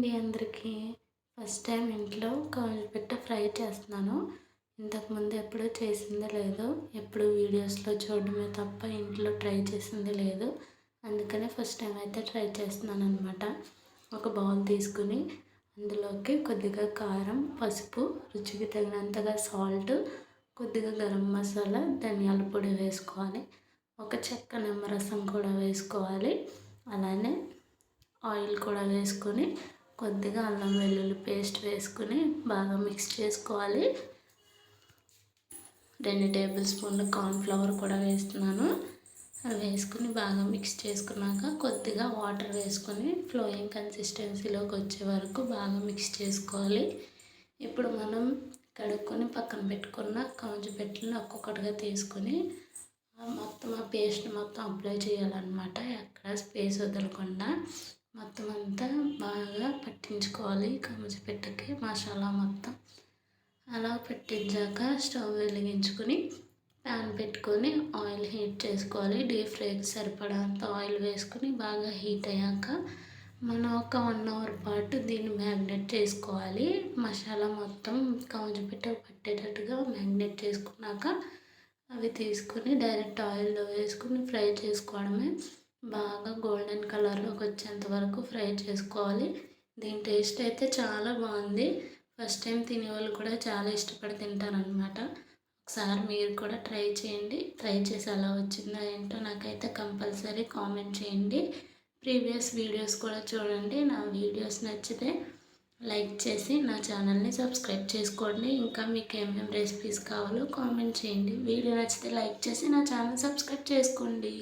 అండి అందరికీ. First time ఇంట్లో పెట్ట ఫ్రై చేస్తున్నాను. ఇంతకుముందు ఎప్పుడు చేసిందే లేదు. ఎప్పుడు వీడియోస్లో చూడడమే తప్ప ఇంట్లో ట్రై చేసింది లేదు. అందుకనే ఫస్ట్ టైం అయితే ట్రై చేస్తున్నాను అనమాట ఒక బౌల్ తీసుకుని అందులోకి కొద్దిగా కారం పసుపు రుచికి తగినంతగా సాల్ట్ కొద్దిగా గరం మసాలా ధనియాల పొడి వేసుకోవాలి. ఒక చెక్క నిమ్మరసం కూడా వేసుకోవాలి. అలానే ఆయిల్ కూడా వేసుకొని కొద్దిగా అల్లం వెల్లుల్లి పేస్ట్ వేసుకుని బాగా మిక్స్ చేసుకోవాలి. రెండు టేబుల్ స్పూన్లు కార్న్ఫ్లవర్ కూడా వేస్తున్నాను. అవి వేసుకుని బాగా మిక్స్ చేసుకున్నాక కొద్దిగా వాటర్ వేసుకొని ఫ్లోయింగ్ కన్సిస్టెన్సీలోకి వచ్చే వరకు బాగా మిక్స్ చేసుకోవాలి. ఇప్పుడు మనం కడుక్కొని పక్కన పెట్టుకున్న కాంజు పెట్టిన ఒక్కొక్కటిగా తీసుకొని మొత్తం ఆ పేస్ట్ మొత్తం అప్లై చేయాలన్నమాట. ఎక్కడ స్పేస్ వదలకుండా. మొత్తం అంతా బాగా పట్టించుకోవాలి. పెట్టకి మసాలా మొత్తం. అలా పెట్టించాక స్టవ్ వెలిగించుకొని ప్యాన్ పెట్టుకొని ఆయిల్ హీట్ చేసుకోవాలి. డీప్ ఫ్రైకి సరిపడంత ఆయిల్ వేసుకొని బాగా హీట్ అయ్యాక మనం ఒక వన్ అవర్ పాటు దీన్ని మ్యాగ్నెట్ చేసుకోవాలి. మసాలా మొత్తం పెట్ట పట్టేటట్టుగా మ్యాగ్నెట్ చేసుకున్నాక అవి తీసుకొని డైరెక్ట్ ఆయిల్లో వేసుకుని ఫ్రై చేసుకోవడమే బాగా గోల్డెన్ కలర్లోకి వచ్చేంత వరకు ఫ్రై చేసుకోవాలి. దీని టేస్ట్ అయితే చాలా బాగుంది. ఫస్ట్ టైం తినే వాళ్ళు కూడా చాలా ఇష్టపడి తింటారనమాట ఒకసారి మీరు కూడా ట్రై చేయండి. ట్రై చేసి ఎలా వచ్చిందో ఏంటో నాకైతే కంపల్సరీ కామెంట్ చేయండి. ప్రీవియస్ వీడియోస్ కూడా చూడండి. నా వీడియోస్ నచ్చితే లైక్ చేసి నా ఛానల్ని సబ్స్క్రైబ్ చేసుకోండి. ఇంకా మీకు ఏమేమి రెసిపీస్ కావాలో కామెంట్ చేయండి. వీడియో నచ్చితే లైక్ చేసి నా ఛానల్ సబ్స్క్రైబ్ చేసుకోండి.